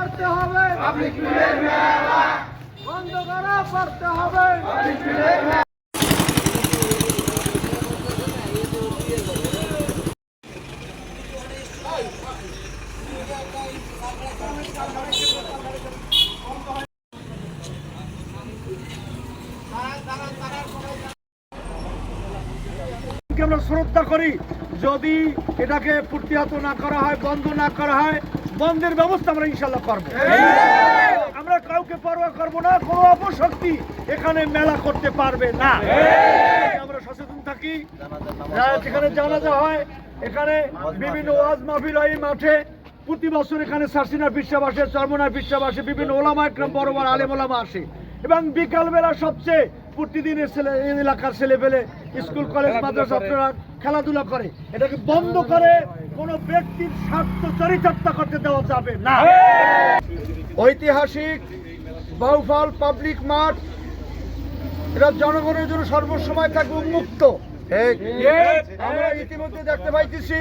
করতে হবে বন্ধ করা করতে হবে কে আমরা শ্রদ্ধা করি। যদি এটাকে প্রতিহত না করা হয়, বন্ধ না করা হয়, বন্ধের ব্যবস্থা আমরা ইনশাল্লাহ করব। আমরা কাউকে পরোয়া করব না, কোনো অপশক্তি এখানে মেলা করতে পারবে না। আমরা সচেতন থাকি। যেখানে জানাজা হয়, এখানে বিভিন্ন ওয়াজ মাহফিল হয় মাঠে। প্রতি বছর এখানে সার্সিনা বিশ্বাস আসে চর্মনা বিশ্বাস আসে, বিভিন্ন ওলামা একরম, বড় বড় আলেম ওলামা আসে। এবং বিকালবেলা সবচেয়ে প্রতিদিনের ছেলে এলাকার ছেলে পেলে স্কুল কলেজ মাদ্রাসা আপনারা খেলাধুলা করে। এটাকে বন্ধ করে কোনো ব্যক্তির স্বার্থ চরিতার্থ করতে দেওয়া যাবে না। ঐতিহাসিক বাউফল পাবলিক মাঠ এটা জনগণের জন্য সর্বসময় থাকবে উন্মুক্ত। আমরা ইতিমধ্যে দেখতে পাইতেছি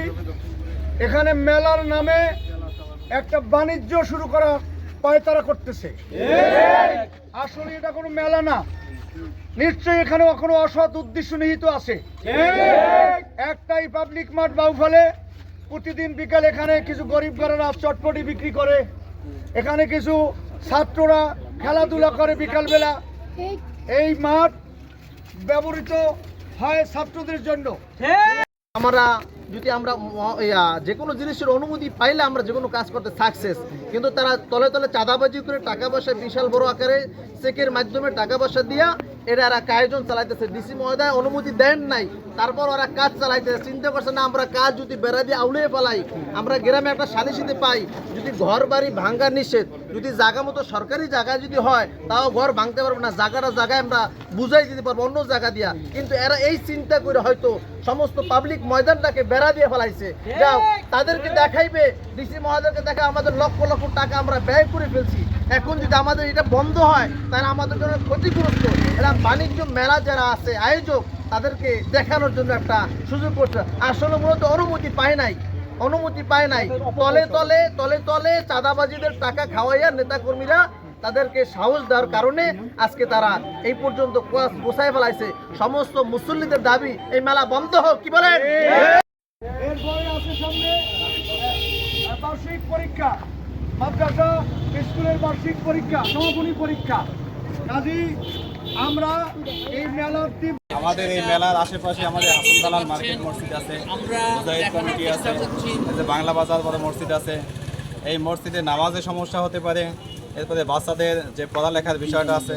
এখানে মেলার নামে একটা বাণিজ্য শুরু করা পায়তারা করতেছে। আসলে এটা কোনো মেলা না। নিশ্চয়ই এখানে কোনো অসৎ উদ্দেশ্য নিহিত আছে। একটাই পাবলিক মাঠ বাউফলে প্রতিদিন বিকাল এখানে কিছু গরিব ঘরেরা চটপটি বিক্রি করে। এখানে কিছু ছাত্ররা খেলাধুলা করে বিকালবেলা। এই মাঠ ব্যবহৃত হয় ছাত্রদের জন্য। আমরা যদি আমরা যে কোনো জিনিসের অনুমতি পাইলে আমরা যে কোনো কাজ করতে সাকসেস কিন্তু তারা তলে তলে চাঁদাবাজি করে টাকা পয়সা বিশাল বড় আকারে চেকের মাধ্যমে টাকা পয়সা দিয়া এটা এরা কায়োজন চালাইতেছে। ডিসি মহোদয় অনুমতি দেন নাই। তারপর ওরা কাজ চালাইতেছে। চিন্তা করছে, না, আমরা কাজ যদি বেড়া দিয়ে আউলিয়ে ফেলাই, আমরা গ্রামে একটা সালিসিতে পাই, যদি ঘর বাড়ি ভাঙ্গা নিষেধ, যদি জায়গা মতো সরকারি জায়গায় যদি হয়, তাও ঘর ভাঙতে পারব না। জায়গাটা জায়গায় আমরা বুঝাই দিতে পারব অন্য জায়গা দিয়া। কিন্তু এরা এই চিন্তা করে হয়তো সমস্ত পাবলিক ময়দানটাকে বেড়া দিয়ে ফেলাইছে। যাও তাদেরকে দেখাইবে ডিসি মহাদেরকে দেখা আমাদের লক্ষ লক্ষ টাকা আমরা ব্যয় করে ফেলছি। এখন যদি আমাদের এটা বন্ধ হয় তাহলে আমাদের জন্য ক্ষতিগ্রস্ত। এরা বাণিজ্য মেলা যারা আছে আয়োজক তাদেরকে দেখানোর জন্য একটা সুযোগ করছে। আসলে মূলত অনুমতি পায় নাই। অনুমতি পায় নাই। তলে তলে তলে তলে চাঁদাবাজিদের টাকা খাওয়াইয়া নেতাকর্মীরা তাদেরকে সাহস দেওয়ার কারণে আজকে তারা এই পর্যন্ত কোয়াস বসায় ফেলাইছে। সমস্ত মুসল্লিদের দাবি এই মেলা বন্ধ হোক কি বলেন? এরপরে আছে সামনে বার্ষিক পরীক্ষা মাদ্রাসা স্কুলের বার্ষিক পরীক্ষা সমাপনী পরীক্ষা। কাজী আমরা এই মেলার আমাদের এই মেলার আশেপাশে আমাদের হাসান দালাল মার্কেট মসজিদ আছে মুজাহিদ কমিটি আছে বাংলা বাজার বড় মসজিদ আছে। এই মসজিদে নামাজের সমস্যা হতে পারে এরপরে বাচ্চাদের যে পড়ালেখার বিষয়টা আছে